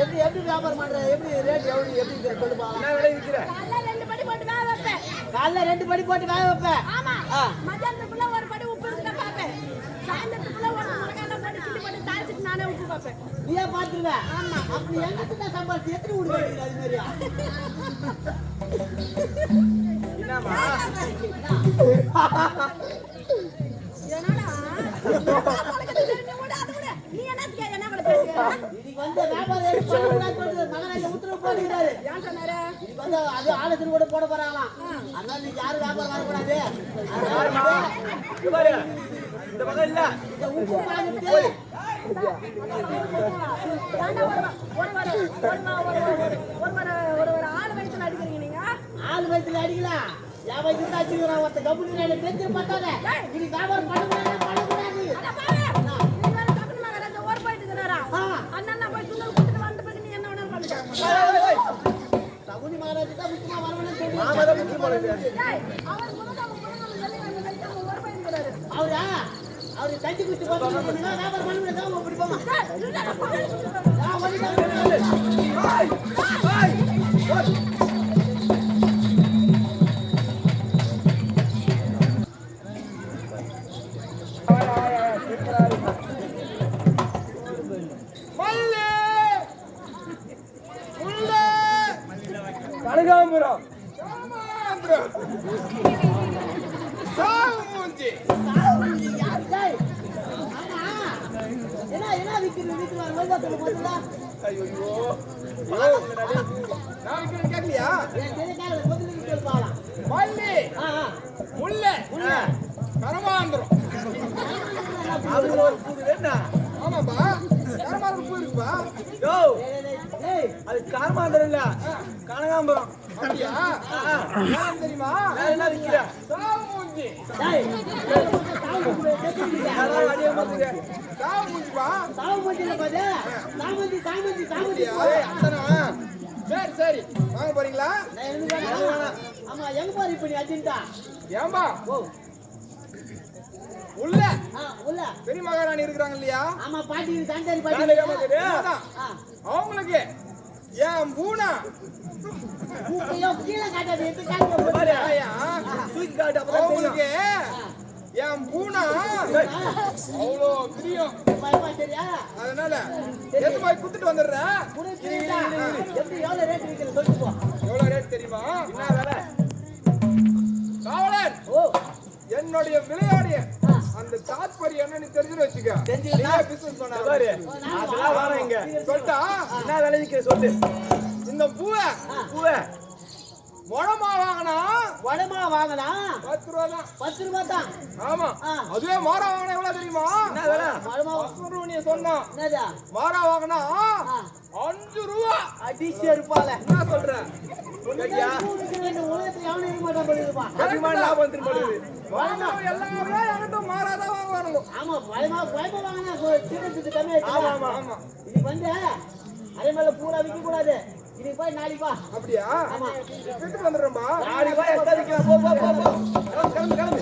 எப்படி எப்படி வியாபாரம் பண்ற எப்படி ரேட் எப்படி எப்படி சொல்லுப்பா என்ன விலை காலைல ரெண்டு படி போட்டு வேக வைப்பேன். காலைல ரெண்டு படி போட்டு வேக வைப்பேன். ஆமா. மத்தியானத்துக்குள்ள ஒரு படி உப்பு இருந்தா பார்ப்பேன் சாயந்தரத்துக்குள்ள ஒரு மிளகாய் போட்டு கிள்ளி போட்டு தாளிச்சிட்டு நானே உப்பு பார்ப்பேன் நீயே பாத்துருவ? ஆமா. அப்படி எங்கிட்ட தான் சம்பாதிச்சு எத்தனை வீடு கட்டிக்கிற அது மாதிரியா? என்னம்மா? என்னடா? உனக்கு தெரிஞ்ச கூட அது கூட நீ என்னத்துக்கு என்ன கூட பேசுற இன்னைக்கு வந்து வியாபாரம் உத்தரவு போட்டுக்கிட்டாரு. ஏன் சொன்னாரு? இன்னைக்கு வந்து அது ஆலோசனை கூட போட போறாங்களாம். அதனால நீங்க யாரும் வியாபாரம் வரக்கூடாது இந்த பக்கம் இல்ல. இந்த உப்பு வாங்கிட்டு ஆள் வயசுல அடிக்கிறீங்க நீங்க ஆள் வயிற்றுல அடிக்கலாம் என் தான் அடிச்சுக்கிறான் ஒருத்த கம்பெனி எனக்கு தெரிஞ்சு பார்த்தாத இன்னைக்கு வியாபாரம் அட பாரு நீ வேற கம்பெனி மகராஜா ஓர் போயிட்டு இருக்கிறாரா ஆ. அண்ணன் நான் கனகாம்பரம்! சாமாந்திரம் சாமூஞ்சி ஐயோ நான் விற்கிறேன் கேட்கலையா மல்லி அதுல ஒரு பூ வேணா ஆமாப்பா பூ இருக்குப்பா யோ அது இல்ல கனகாம்பரம் அப்படியா தெரியுமா என்ன விற்கிற மூஞ்சி சரி சரி வாங்க போறீங்களா. ஆமா எங்க போற இப்ப நீ அர்ஜென்ட்டா ஏம்பா. ஓ உள்ள. உள்ள பெரிய மகாராணி இருக்கிறாங்க இல்லையா? ஆமா பாட்டி ஏமா பாட்டி அவங்களுக்கு ஏன் பூனா? மூக்கையோ கீழே காட்டாது எட்டு காட்டு பாரு, ஐயா, தூக்கி காட்டு அப்பதான் அவங்களுக்கு என் பூனா? அவ்வளோ பிரியம். அதனால எது போய் குத்துட்டு எப்படி எவ்வளவு ரேட் தெரியுமா? என்ன வேலை காவலன் ஓ. என்னுடைய விளையாடிய அந்த தாத்பரியம் என்னன்னு தெரிஞ்சு வச்சுக்க. தெரிஞ்சுக்கிட்டா? நீயே business பண்ண பாரு அதெல்லாம் வேணாம் இங்க. சொல்லிட்டா? என்ன விளைவிக்க சொல்லு. இந்த பூவை பூவை. முழமா வாங்கினா? வடமா வாங்கினா? பத்து ரூபா தான். பத்து ரூபாய் தான். ஆமா. அதுவே மாறா வாங்கினா எவ்வளவு தெரியுமா? பத்து ரூபா நீ என்னதா? மாறா வாங்கினா. அஞ்சு ரூபா. அடிச்சு இருப்பால என்ன சொல்ற? அதே மேல பூரா விற்க கூடாது இது போய் நாளைக்கு வா. அப்படியா? ஆமா. வந்துடுறேன்பா நாளைக்கு போய் போ போ. கிளம்பு கிளம்பு.